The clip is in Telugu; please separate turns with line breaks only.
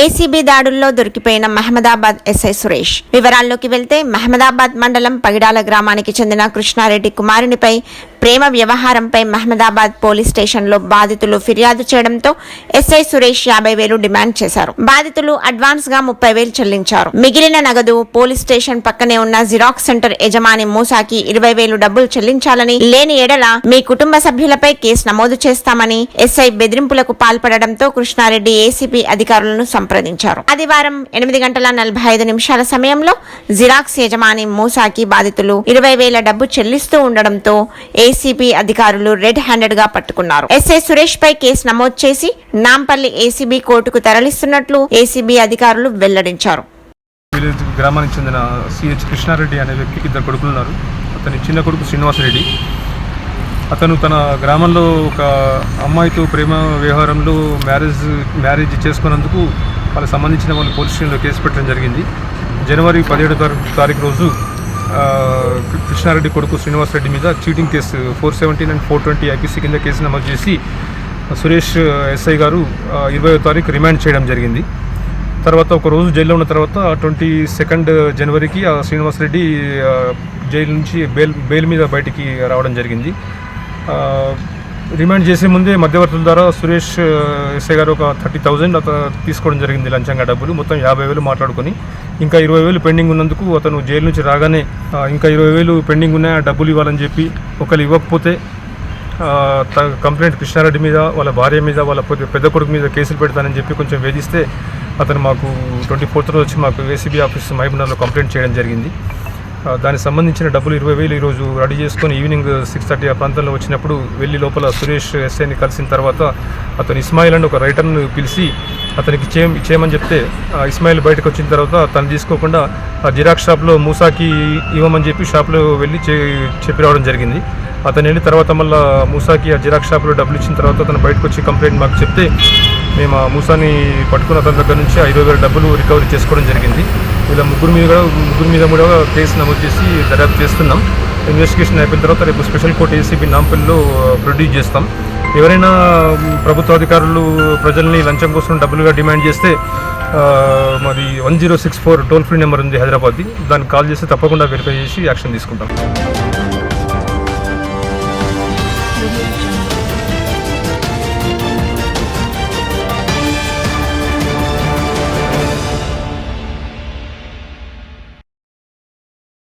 ఏసీబీ దాడుల్లో దొరికిపోయిన మహమ్మదాబాద్ ఎస్ఐ సురేష్. వివరాల్లోకి వెళ్తే మహమ్మదాబాద్ మండలం పగిడాల గ్రామానికి చెందిన కృష్ణారెడ్డి కుమారునిపై ప్రేమ వ్యవహారంపై మహమ్మదాబాద్ పోలీస్ స్టేషన్లో బాధితులు ఫిర్యాదు చేయడంతో ఎస్ఐ సురేష్ యాభై వేలు డిమాండ్ చేశారు. బాధితులు అడ్వాన్స్గా ముప్పై వేలు చెల్లించారు. మిగిలిన నగదు పోలీస్ స్టేషన్ పక్కనే ఉన్న జిరాక్స్ సెంటర్ యజమాని మూసాకి ఇరవై వేలు డబ్బులు చెల్లించాలని లేని ఎడల మీ కుటుంబ సభ్యులపై కేసు నమోదు చేస్తామని ఎస్ఐ బెదిరింపులకు పాల్పడడంతో కృష్ణారెడ్డి ఏసీపీ అధికారులను సంప్రదించారు. ఆదివారం ఎనిమిది గంటల నలభై ఐదు నిమిషాల సమయంలో జిరాక్స్ యజమాని మూసాకి బాధితులు ఇరవై వేల డబ్బు చెల్లిస్తూ ఉండడంతో ఏసీబీ అధికారులు రెడ్ హ్యాండెడ్గా పట్టుకున్నారు. ఎస్ఐ సురేష్ పై కేసు నమోదు చేసి నాంపల్లి ఏసీబీ కోర్టుకు తరలిస్తున్నట్లు ఏసీబీ అధికారులు వెల్లడించారు.
విలేజ్ గ్రామానికి చెందిన సిహెచ్ కృష్ణారెడ్డి అనే వ్యక్తికి ఇద్దరు కొడుకులు ఉన్నారు. అతని చిన్న కొడుకు శ్రీనివాసరెడ్డి అతను తన గ్రామంలో ఒక అమ్మాయితో ప్రేమ వ్యవహారంలో మ్యారేజ్ మ్యారేజ్ చేసుకున్నందుకు వాళ్ళకి సంబంధించిన వాళ్ళు పోలీస్ స్టేషన్లో కేసు పెట్టడం జరిగింది. జనవరి పదిహేడు తారీఖు తారీఖు రోజు కృష్ణారెడ్డి కొడుకు శ్రీనివాసరెడ్డి మీద cheating case four seventeen and four twenty IPC కింద కేసు నమోదు చేసి సురేష్ ఎస్ఐ గారు ఇరవై తారీఖు రిమాండ్ చేయడం జరిగింది. తర్వాత ఒక రోజు జైల్లో ఉన్న తర్వాత ట్వంటీ సెకండ్ జనవరికి ఆ శ్రీనివాసరెడ్డి రెడ్డి జైలు నుంచి బెయిల్ బెయిల్ మీద బయటికి రావడం జరిగింది. రిమాండ్ చేసే ముందే మధ్యవర్తుల ద్వారా సురేష్ ఎస్ఐ గారు ఒక థర్టీ థౌజండ్ అతను తీసుకోవడం జరిగింది లంచంగా డబ్బులు. మొత్తం యాభై వేలు మాట్లాడుకొని ఇంకా ఇరవై వేలు పెండింగ్ ఉన్నందుకు అతను జైలు నుంచి రాగానే ఇంకా ఇరవై వేలు పెండింగ్ ఉన్నాయి ఆ డబ్బులు ఇవ్వాలని చెప్పి ఒకరు ఇవ్వకపోతే కంప్లైంట్ కృష్ణారెడ్డి మీద వాళ్ళ భార్య మీద వాళ్ళ పెద్ద- కొడుకు మీద కేసులు పెడతానని చెప్పి కొంచెం వేధిస్తే అతను మాకు ట్వంటీ ఫోర్త్ రోజు వచ్చి మాకు ఏసీబీ ఆఫీస్ మహబూబ్నగర్లో కంప్లైంట్ చేయడం జరిగింది. దానికి సంబంధించిన డబ్బులు ఇరవై వేలు ఈరోజు రెడీ చేసుకొని ఈవినింగ్ సిక్స్ థర్టీ ఆ ప్రాంతంలో వచ్చినప్పుడు వెళ్ళి లోపల సురేష్ ఎస్ఐని కలిసిన తర్వాత అతను ఇస్మాయిల్ అని ఒక రైటర్ను పిలిచి అతనికి చే చేయమని చెప్తే ఆ ఇస్మాయిల్ బయటకు వచ్చిన తర్వాత తను తీసుకోకుండా ఆ జిరాక్స్ షాప్లో మూసాకి ఇవ్వమని చెప్పి షాప్లో వెళ్ళి చెప్పి రావడం జరిగింది. అతను వెళ్ళి తర్వాత మళ్ళీ మూసాకి ఆ జిరాక్స్ షాప్లో డబ్బులు ఇచ్చిన తర్వాత అతను బయటకు వచ్చి కంప్లైంట్ మాకు చెప్తే మేము ఆ మూసాని పట్టుకున్న అతని దగ్గర నుంచి ఐదు వేల డబ్బులు రికవరీ చేసుకోవడం జరిగింది. ఇలా ముగ్గురు మీద కూడా ముగ్గురు మీద కూడా కేసు నమోదు చేసి దర్యాప్తు చేస్తున్నాం. ఇన్వెస్టిగేషన్ అయిపోయిన తర్వాత రేపు స్పెషల్ కోర్ట్ ఏసీబీ నాంపల్లిలో ప్రొడ్యూస్ చేస్తాం. ఎవరైనా ప్రభుత్వ అధికారులు ప్రజల్ని లంచం కోసం డబ్బులుగా డిమాండ్ చేస్తే మరి మాది one zero six four toll free number ఉంది హైదరాబాద్ది. దానికి కాల్ చేస్తే తప్పకుండా వెరిఫై చేసి యాక్షన్ తీసుకుంటాం.